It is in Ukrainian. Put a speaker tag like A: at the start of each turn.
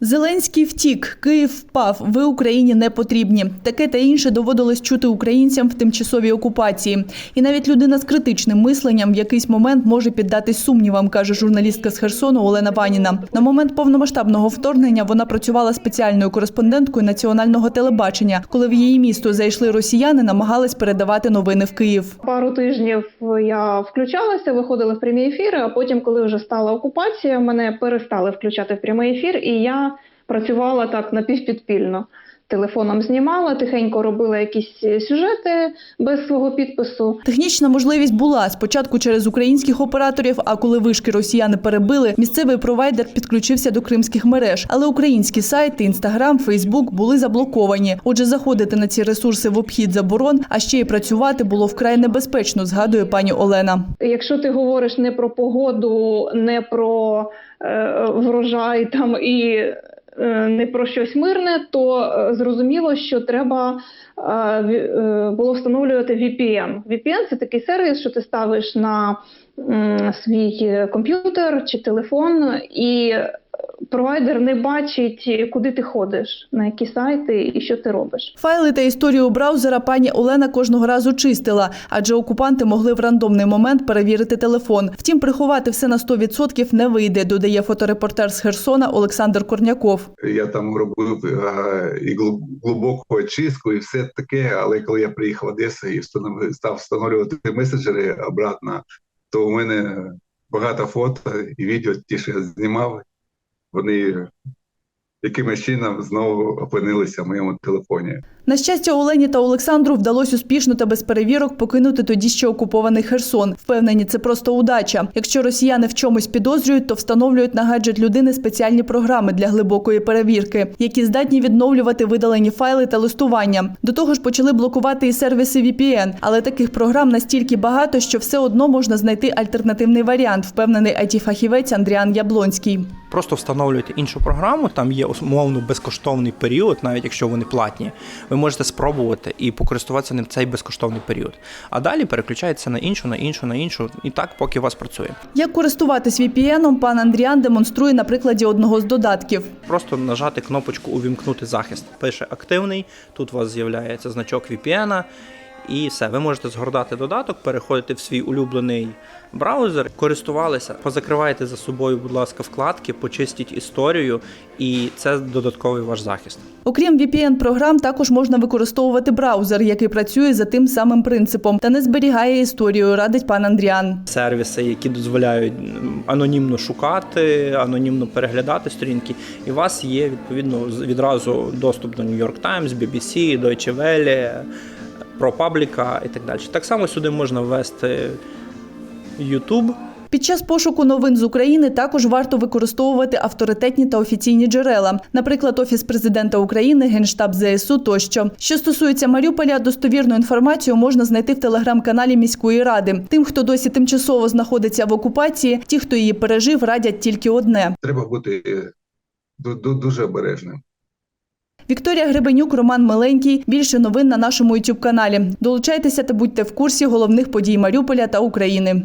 A: Зеленський втік, Київ впав. Ви Україні не потрібні. Таке та інше доводилось чути українцям в тимчасовій окупації. І навіть людина з критичним мисленням в якийсь момент може піддатись сумнівам, каже журналістка з Херсону Олена Ваніна. На момент повномасштабного вторгнення вона працювала спеціальною кореспонденткою національного телебачення. Коли в її місто зайшли росіяни, намагались передавати новини в Київ.
B: Пару тижнів я включалася, виходила в прямі ефіри. А потім, коли вже стала окупація, мене перестали включати в прямий ефір, і я працювала так напівпідпільно. Телефоном знімала, тихенько робила якісь сюжети без свого підпису.
A: Технічна можливість була спочатку через українських операторів. А коли вишки росіяни перебили, місцевий провайдер підключився до кримських мереж. Але українські сайти, інстаграм, фейсбук були заблоковані. Отже, заходити на ці ресурси в обхід заборон, а ще й працювати було вкрай небезпечно, згадує пані Олена.
B: Якщо ти говориш не про погоду, не про е, врожай там і е, не про щось мирне, то е, зрозуміло, що треба е, е, було встановлювати VPN. VPN – це такий сервіс, що ти ставиш на свій комп'ютер чи телефон, і провайдер не бачить, куди ти ходиш, на які сайти і що ти робиш.
A: Файли та історію браузера пані Олена кожного разу чистила, адже окупанти могли в рандомний момент перевірити телефон. Втім, приховати все на 100% не вийде, додає фоторепортер з Херсона Олександр Корняков.
C: Я там робив е, і глиб- глибоку очистку, і все таке. Але коли я приїхав в Одесу і встановив, став встановлювати меседжери обратно, то у мене багато фото і відео, ті, що я знімав, вони якимось чином знову опинилися в моєму телефоні.
A: На щастя, Олені та Олександру вдалося успішно та без перевірок покинути тоді ще окупований Херсон. Впевнені, це просто удача. Якщо росіяни в чомусь підозрюють, то встановлюють на гаджет людини спеціальні програми для глибокої перевірки, які здатні відновлювати видалені файли та листування. До того ж, почали блокувати і сервіси VPN, але таких програм настільки багато, що все одно можна знайти альтернативний варіант, впевнений IT-фахівець Андріан Яблонський.
D: Просто встановлюєте іншу програму, там є умовно безкоштовний період, навіть якщо вони платні. Ви можете спробувати і покористуватися ним цей безкоштовний період. А далі переключається на іншу, на іншу, на іншу, і так, поки у вас працює.
A: Як користуватись VPN, пан Андріан демонструє на прикладі одного з додатків.
D: Просто нажати кнопочку Увімкнути захист. Пише активний, тут у вас з'являється значок VPN, і все. Ви можете згортати додаток, переходити в свій улюблений браузер, користувалися, позакривайте за собою, будь ласка, вкладки, почистіть історію, і це додатковий ваш захист.
A: Окрім VPN-програм, також можна використовувати браузер, який працює за тим самим принципом та не зберігає історію, радить пан Андріан.
D: сервіси, які дозволяють анонімно шукати, анонімно переглядати сторінки. І у вас є відповідно відразу доступ до New York Times, BBC, Deutsche Welle, ProPublica і так далі. Так само сюди можна ввести YouTube.
A: Під час пошуку новин з України також варто використовувати авторитетні та офіційні джерела, наприклад, Офіс президента України, Генштаб ЗСУ тощо. Що стосується Маріуполя, достовірну інформацію можна знайти в телеграм-каналі міської ради. Тим, хто досі тимчасово знаходиться в окупації, ті, хто її пережив, радять тільки одне.
C: Треба бути е, ду- ду- дуже обережним.
A: Вікторія Гребенюк, Роман Миленький. Більше новин на нашому youtube каналі Долучайтеся та будьте в курсі головних подій Маріуполя та України.